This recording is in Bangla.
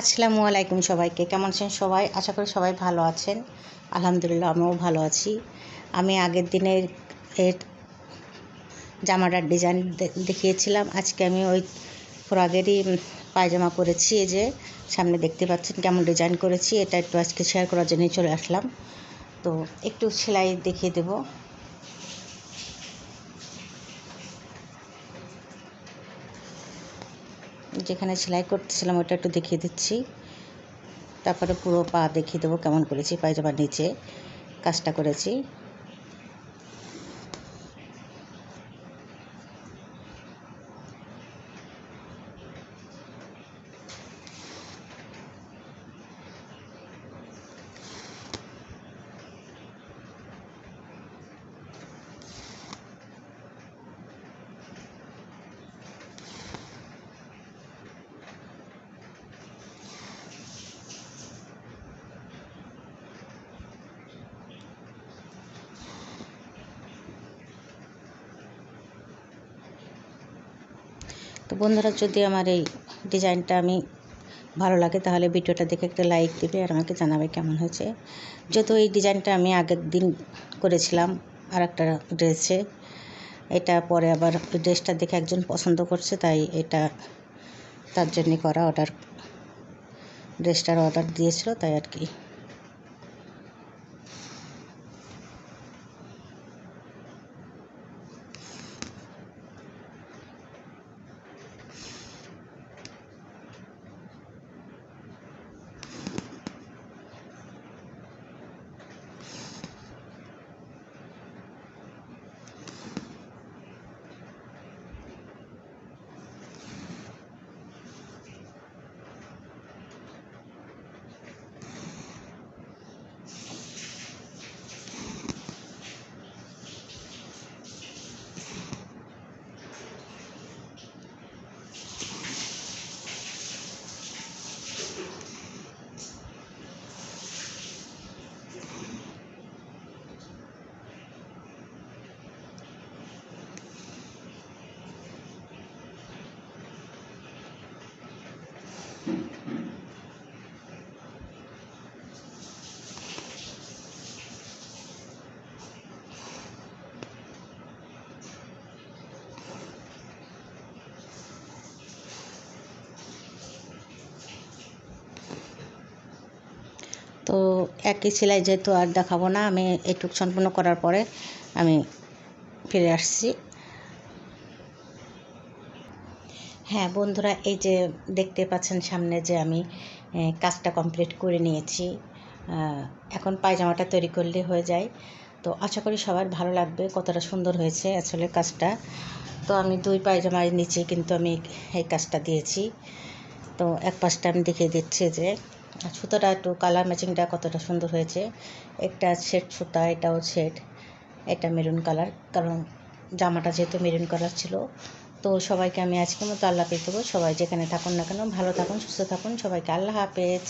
আসসালামু আলাইকুম সবাইকে। কেমন আছেন সবাই? আশা করি সবাই ভালো আছেন। আলহামদুলিল্লাহ, আমিও ভালো আছি। আমি আগের দিনের এর জামাটার ডিজাইন দেখিয়েছিলাম। আজকে আমি ওই ফ্রগেরই পায়জামা করেছি এই যে সামনে দেখতে পাচ্ছেন কেমন ডিজাইন করেছি। এটা একটু আজকে শেয়ার করার জন্যই চলে আসলাম। তো একটু সেলাই দেখিয়ে দেবো। যেখানে সেলাই করতেছিলাম, ওটা একটু দেখিয়ে দিচ্ছি। তারপরে পুরো পা দেখিয়ে দেবো কেমন করেছি, পায়জামার নিচে কাজটা করেছি। তো বন্ধুরা, যদি আমার এই ডিজাইনটা আমি ভালো লাগে, তাহলে ভিডিওটা দেখে একটা লাইক দেবে আর আমাকে জানাবে কেমন হয়েছে। যেহেতু এই ডিজাইনটা আমি আগের দিন করেছিলাম আর একটা ড্রেসে, এটা পরে আবার ড্রেসটা দেখে একজন পছন্দ করছে, তাই এটা তার জন্যে করা অর্ডার ড্রেসটার অর্ডার দিয়েছিল, তাই আর কি। তো একই সেলাই যেহেতু আর দেখাবো না, আমি এইটুক সম্পূর্ণ করার পরে আমি ফিরে আসছি। হ্যাঁ বন্ধুরা, এই যে দেখতে পাচ্ছেন সামনে যে আমি কাজটা কমপ্লিট করে নিয়েছি। এখন পায়জামাটা তৈরি করলে হয়ে যায়। তো আশা করি সবার ভালো লাগবে, কতটা সুন্দর হয়েছে আসলে কাজটা। তো আমি দুই পায়জামার নিচে কিন্তু আমি এই কাজটা দিয়েছি। তো এক পাশটা আমি দেখিয়ে দিচ্ছি যে, সুতোটা একটু কালার ম্যাচিংটা কতটা সুন্দর হয়েছে। একটা সেট সুতা, এটাও সেট এটা মেরুন কালার কারণ জামাটা যেহেতু মেরুন কালার ছিল তো সবাইকে আমি আজকের মতো আল্লাহ পেয়ে দেবো। সবাই যেখানে থাকুন না কেন, ভালো থাকুন, সুস্থ থাকুন। সবাইকে আল্লাহ হাফেজ।